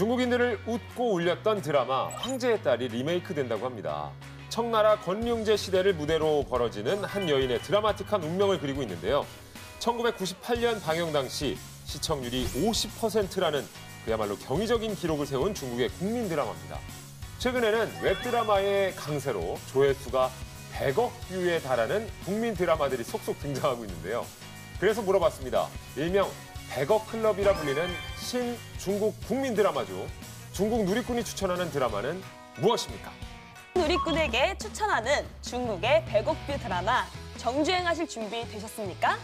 중국인들을 웃고 울렸던 드라마 황제의 딸이 리메이크 된다고 합니다. 청나라 건륭제 시대를 무대로 벌어지는 한 여인의 드라마틱한 운명을 그리고 있는데요. 1998년 방영 당시 시청률이 50%라는 그야말로 경이적인 기록을 세운 중국의 국민 드라마입니다. 최근에는 웹드라마의 강세로 조회수가 100억 뷰에 달하는 국민 드라마들이 속속 등장하고 있는데요. 그래서 물어봤습니다. 일명 100억 클럽이라 불리는 신 중국 국민 드라마죠. 중국 누리꾼이 추천하는 드라마는 무엇입니까? 누리꾼에게 추천하는 중국의 100억뷰 드라마 정주행하실 준비 되셨습니까?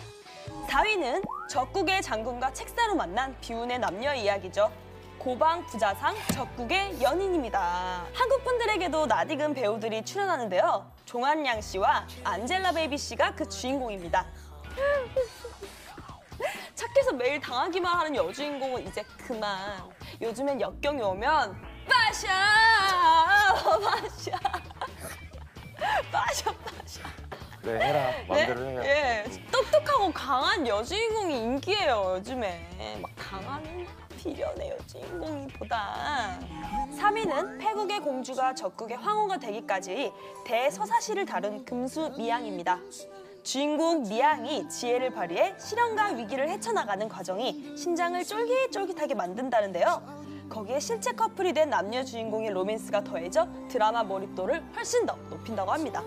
4위는 적국의 장군과 책사로 만난 비운의 남녀 이야기죠. 고방 부자상 적국의 연인입니다. 한국 분들에게도 낯익은 배우들이 출연하는데요. 종한양 씨와 안젤라 베이비 씨가 그 주인공입니다. 착해서 매일 당하기만 하는 여주인공은 이제 그만. 요즘엔 역경이 오면 빠샤! 빠샤! 빠샤, 빠샤. 네, 해라. 마음대로 해요. 예, 똑똑하고 강한 여주인공이 인기예요, 요즘에. 막 강한 비련의 여주인공이보다. 3위는 패국의 공주가 적국의 황후가 되기까지 대서사시를 다룬 금수 미양입니다. 주인공 미양이 지혜를 발휘해 실현과 위기를 헤쳐나가는 과정이 심장을 쫄깃쫄깃하게 만든다는데요. 거기에 실제 커플이 된 남녀 주인공의 로맨스가 더해져 드라마 몰입도를 훨씬 더 높인다고 합니다.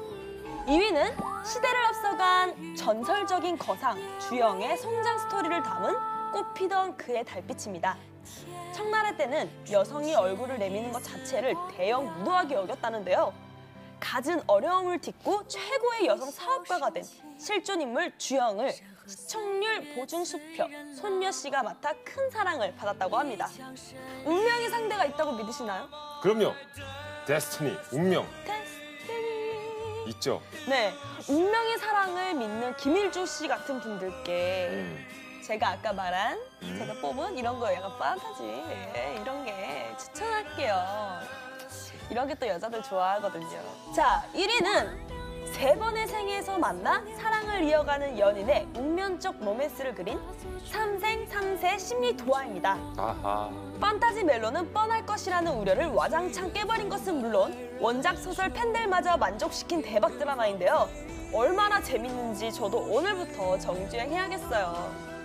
2위는 시대를 앞서간 전설적인 거상 주영의 성장 스토리를 담은 꽃피던 그의 달빛입니다. 청나라 때는 여성이 얼굴을 내미는 것 자체를 대형 무도하게 여겼다는데요. 갖은 어려움을 딛고 최고의 여성 사업가가 된 실존 인물 주영을 시청률 보증 수표 손녀 씨가 맡아 큰 사랑을 받았다고 합니다. 운명의 상대가 있다고 믿으시나요? 그럼요. 데스티니, 운명 데스티니. 있죠. 네, 운명의 사랑을 믿는 김일주 씨 같은 분들께 음. 제가 아까 말한 제가 뽑은 이런 거 약간 판타지 예, 이런 게 추천할게요. 이런 게 또 여자들 좋아하거든요. 자, 1위는 세 번의 생에서 만나 사랑을 이어가는 연인의 운명적 로맨스를 그린 삼생 삼세 심리 도화입니다. 아하. 판타지 멜로는 뻔할 것이라는 우려를 와장창 깨버린 것은 물론 원작 소설 팬들마저 만족시킨 대박 드라마인데요. 얼마나 재밌는지 저도 오늘부터 정주행 해야겠어요.